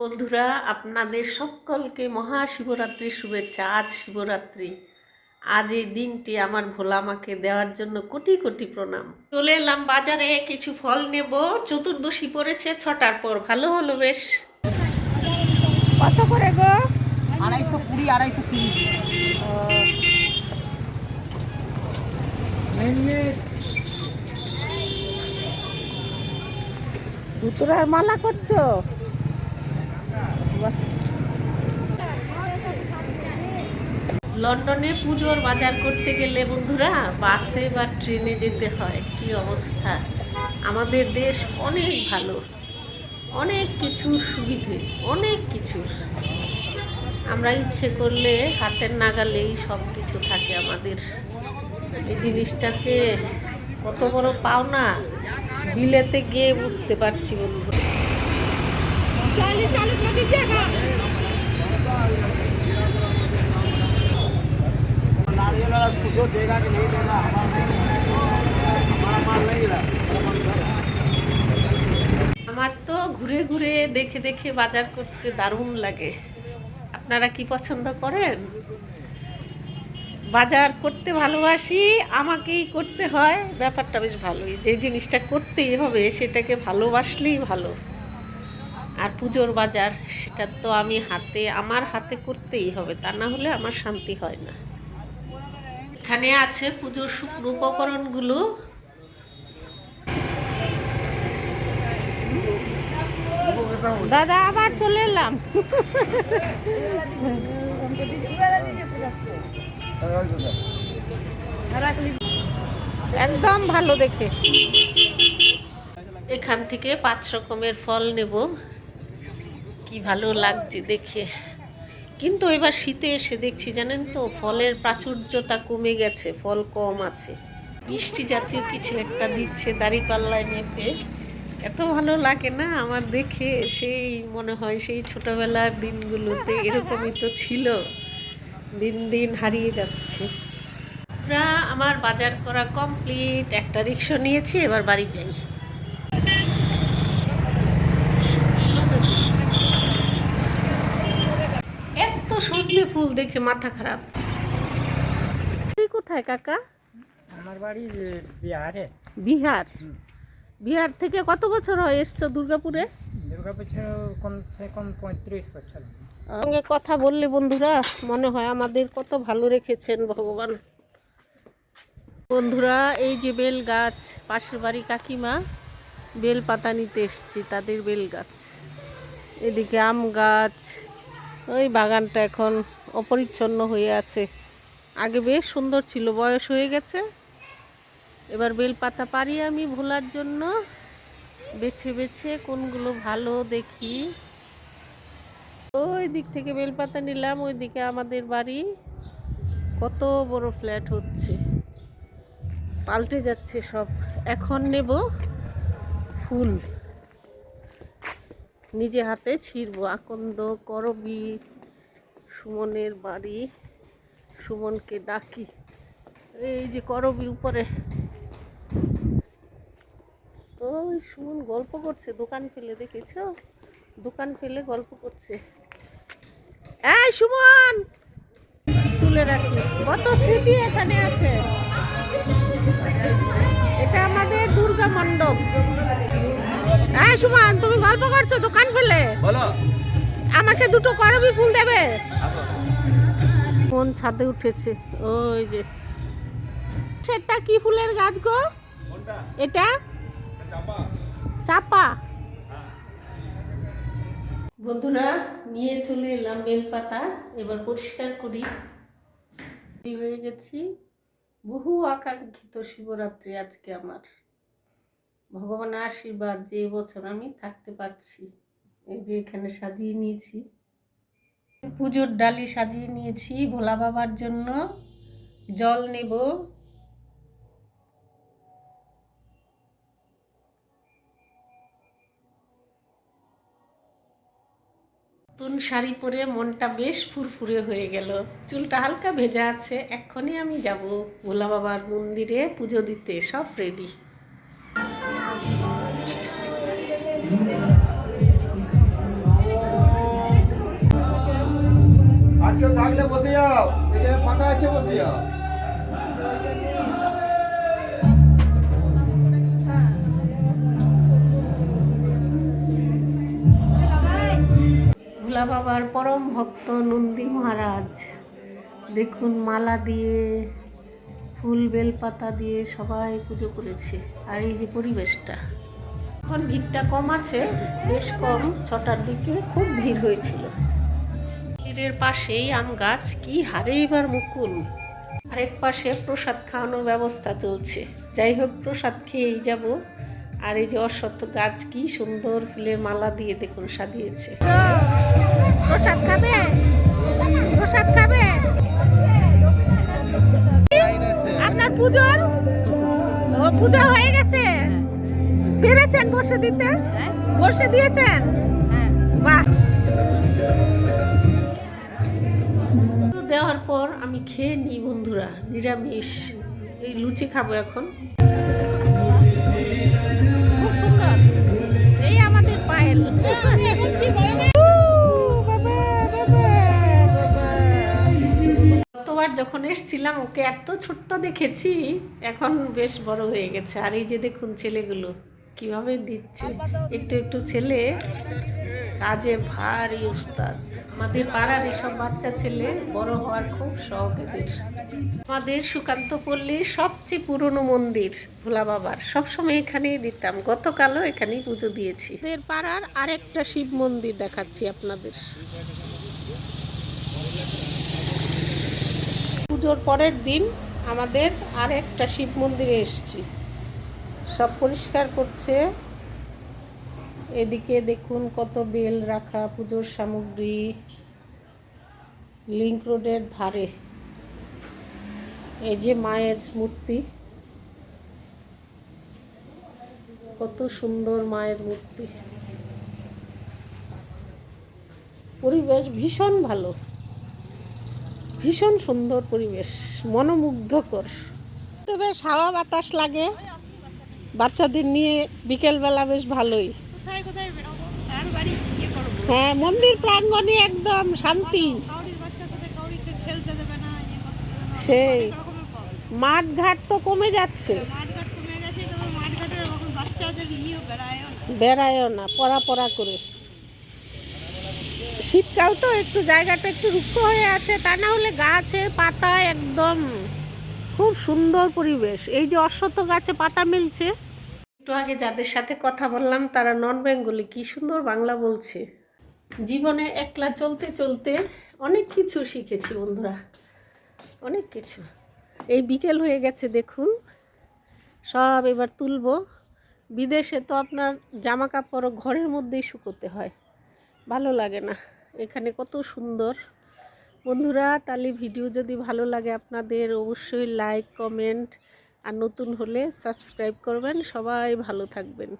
বন্ধুরা আপনাদের সকলকে মহাশিবরাত্রির শুভেচ্ছা। আজ শিবরাত্রি। আজ এই দিনটি আমার ভোলা আমাকে দেওয়ার জন্য কোটি কোটি প্রণাম। চলে এলাম বাজারে কিছু ফল নেব। চতুর্দশী পড়েছে ছটার পর ভালো হলো বেশ। কত করে গো? আড়াইশো কুড়ি আড়াইশো তিরিশ। দুটোরার মালা করছ? লন্ডনে পুজোর বাজার করতে গেলে বন্ধুরা বাসে বা ট্রেনে যেতে হয়। কি অবস্থা? আমাদের দেশ অনেক ভালো। অনেক কিছুর সুবিধে, অনেক কিছুর। আমরা ইচ্ছে করলে হাতের নাগালেই সব কিছু থাকে আমাদের। এই জিনিসটাকে কত বড় পাওনা বিলেতে গিয়ে বুঝতে পারছি বন্ধু नारियल वाला पूछो देगा कि नहीं देगा हमारा हमारा माल नहीं रहा আমার তো ঘুরে ঘুরে দেখে দেখে বাজার করতে দারুণ লাগে আপনারা কি পছন্দ করেন বাজার করতে ভালোবাসি আমাকেই করতে হয় ব্যাপারটা বেশ ভালোই যে জিনিসটা করতেই হবে সেটাকে ভালোবাসলেই ভালো আর পুজোর বাজার সেটা তো আমি হাতে আমার হাতে করতেই হবে তা না হলে আমার শান্তি হয় না এখানে আছে পুজোর শুকনো উপকরণগুলো। দাদা আবার চলে এলাম। একদম ভালো দেখে। এখান থেকে পাঁচ রকমের ফল নেব। কি ভালো লাগছে দেখে। কিন্তু এবার শীতে এসে দেখছি, জানেন তো, ফলের প্রাচুর্যতা কমে গেছে, ফল কম আছে। মিষ্টি জাতীয় কিছু একটা দিচ্ছে দাড়িপাল্লায় মেপে। এত ভালো লাগে না আমার দেখে, সেই মনে হয় সেই ছোটবেলার দিনগুলোতে এরকমই তো ছিল। দিন দিন হারিয়ে যাচ্ছে। আমরা আমার বাজার করা কমপ্লিট একটা রিক্সা নিয়েছি, এবার বাড়ি যাই এত সজনে ফুল দেখে মাথা খারাপ। তুই কোথায় কাকা? আমার বাড়ি বিহারে। বিহার? বিহার থেকে কত বছর হয় এসছো দুর্গাপুরে? দুর্গা কমসে কম পঁয়ত্রিশ বছর। সঙ্গে কথা বললে বন্ধুরা মনে হয় আমাদের কত ভালো রেখেছেন ভগবান। বন্ধুরা এই যে বেল গাছ পাশের বাড়ি কাকিমা বেল পাতা নিতে এসছি তাদের বেল গাছ এদিকে আম গাছ ওই বাগানটা এখন অপরিচ্ছন্ন হয়ে আছে। আগে বেশ সুন্দর ছিল, বয়স হয়ে গেছে। এবার বেল পাতা পারি আমি ভোলার জন্য। বেছে বেছে কোনগুলো ভালো দেখি। ওই দিক থেকে বেলপাতা নিলাম, ওই দিকে আমাদের বাড়ি। কত বড় ফ্ল্যাট হচ্ছে। পাল্টে যাচ্ছে সব। এখন নেব ফুল। নিজে হাতে ছিঁড়বো। আকন্দ করবি। সুমনের বাড়ি। সুমনকে ডাকি। এই যে করবি উপরে। ওই সুমন গল্প করছে। দোকান ফেলে দেখেছ? দোকান ফেলে গল্প করছে। সুমন! তুলে রাখি। কত স্মৃতি এখানে আছে। এটা আমাদের দুর্গা মণ্ডপ। এই সুমন তুমি গল্প করছ দোকান ফেলে বলো। আমাকে দুটো করবি ফুল দেবে? কোন ছাদে উঠেছে। ওই যে। সেটা কি ফুলের গাছ গো? এটা? চাপা। বন্ধুরা নিয়ে চলে এলাম বেলপাতা। এবার পরিষ্কার করি। হয়ে গেছি। বহু আকাঙ্ক্ষিত শিবরাত্রি আজকে আমার। ভগবানের আশীর্বাদ যে বছর আমি থাকতে পারছি, এই যে এখানে সাজিয়ে নিয়েছি। পুজোর ডালি সাজিয়ে নিয়েছি, ভোলা বাবার জন্য জল নেব। নতুন শাড়ি পরে মনটা বেশ ফুরফুরে হয়ে গেল। চুলটা হালকা ভেজা আছে এক্ষুনি আমি যাব। ভোলা বাবার মন্দিরে পুজো দিতে সব রেডি থাকলে বসে যাও। এটা ফাঁকা আছে, বসে যাও। ভোলা বাবার পরম ভক্ত নন্দী মহারাজ। দেখুন মালা দিয়ে, ফুল বেলপাতা দিয়ে সবাই পুজো করেছে। আর এই যে পরিবেশটা, এখন ভিড়টা কম আছে, বেশ কম, ছটার দিকে খুব ভিড় হয়েছিল। মন্দিরের পাশেই আম গাছ কি হারে এবার মুকুল। আরেক পাশে প্রসাদ খাওয়ানোর ব্যবস্থা চলছে। যাই হোক প্রসাদ খেয়েই যাব। আর এই যে অশ্বত্থ গাছ কি সুন্দর ফুলের মালা দিয়ে দেখুন সাজিয়েছে। প্রসাদ খাবে? প্রসাদ খাবে? আপনার পুজোর? পূজা হয়ে গেছে। পেরেছেন বসে দিতে? বসে দিয়েছেন? দেওয়ার পর আমি খেয়ে নিই বন্ধুরা নিরামিষ। এই লুচি খাব এখন। খুব সুন্দর। এই আমাদের পায়েল। গতবার যখন এসছিলাম ওকে এত ছোট্ট দেখেছি এখন বেশ বড় হয়ে গেছে। আর এই যে দেখুন ছেলেগুলো। কীভাবে দিচ্ছে? একটু একটু ছেলে, কাজে ভারী উস্তাদ আমাদের পাড়ার এসব বাচ্চা ছেলে বড় হওয়ার খুব শখ এদের। আমাদের সুকান্ত পল্লীর সবচেয়ে পুরনো মন্দির, ভোলা বাবার। সবসময় এখানেই দিতাম। গতকালও এখানেই পুজো দিয়েছি। এদের পাড়ার আরেকটা শিব মন্দির দেখাচ্ছি আপনাদের। পুজোর পরের দিন আমাদের আরেকটা শিব মন্দিরে এসেছি। সব পরিষ্কার করছে। এদিকে দেখুন কত বেল রাখা, পুজোর সামগ্রী লিঙ্ক রোডের ধারে। এই যে মায়ের মূর্তি। কত সুন্দর মায়ের মূর্তি। পরিবেশ ভীষণ ভালো। ভীষণ সুন্দর পরিবেশ, মনোমুগ্ধকর। তো বেশ হাওয়া বাতাস লাগে। বাচ্চাদের নিয়ে বিকেলবেলা বেশ ভালোই। হ্যাঁ মন্দির প্রাঙ্গণে একদম শান্তি। ইয়ে সেই। মাঠ ঘাট তো কমে যাচ্ছে। বেড়ায়ও না পড়া পড়া করে। শীতকাল তো একটু জায়গাটা একটু রুক্ষ হয়ে আছে তা না হলে গাছে পাতা একদম খুব সুন্দর পরিবেশ। এই যে অশ্বত্থ গাছে পাতা মিলছে একটু আগে যাদের সাথে কথা বললাম, তারা নন বেঙ্গলি, কি সুন্দর বাংলা বলছে। জীবনে একলা চলতে চলতে অনেক কিছু শিখেছি বন্ধুরা, অনেক কিছু। এই বিকেল হয়ে গেছে, দেখুন, সব এবার তুলবো। বিদেশে তো আপনার জামা কাপড় ঘরের মধ্যেই শুকোতে হয়, ভালো লাগে না। এখানে কত সুন্দর। বন্ধুরা, তাহলে ভিডিও যদি ভালো লাগে আপনাদের, অবশ্যই লাইক কমেন্ট আর নতুন হলে সাবস্ক্রাইব করবেন। সবাই ভালো থাকবেন।